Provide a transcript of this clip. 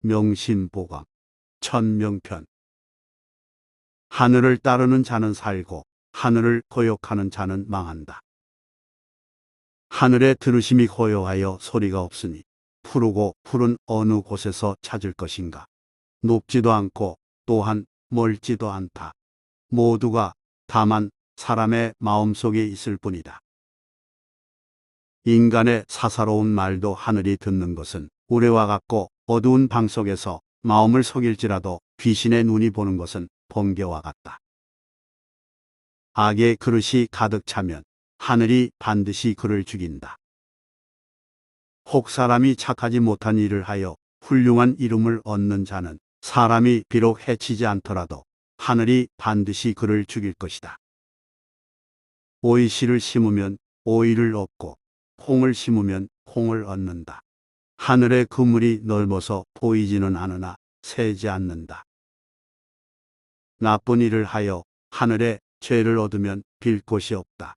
명신보감 천명편 하늘을 따르는 자는 살고 하늘을 거역하는 자는 망한다. 하늘의 들으심이 고요하여 소리가 없으니 푸르고 푸른 어느 곳에서 찾을 것인가. 높지도 않고 또한 멀지도 않다. 모두가 다만 사람의 마음속에 있을 뿐이다. 인간의 사사로운 말도 하늘이 듣는 것은 우레와 같고 어두운 방 속에서 마음을 속일지라도 귀신의 눈이 보는 것은 번개와 같다. 악의 그릇이 가득 차면 하늘이 반드시 그를 죽인다. 혹 사람이 착하지 못한 일을 하여 훌륭한 이름을 얻는 자는 사람이 비록 해치지 않더라도 하늘이 반드시 그를 죽일 것이다. 오이씨를 심으면 오이를 얻고 콩을 심으면 콩을 얻는다. 하늘의 그물이 넓어서 보이지는 않으나 새지 않는다. 나쁜 일을 하여 하늘에 죄를 얻으면 빌 곳이 없다.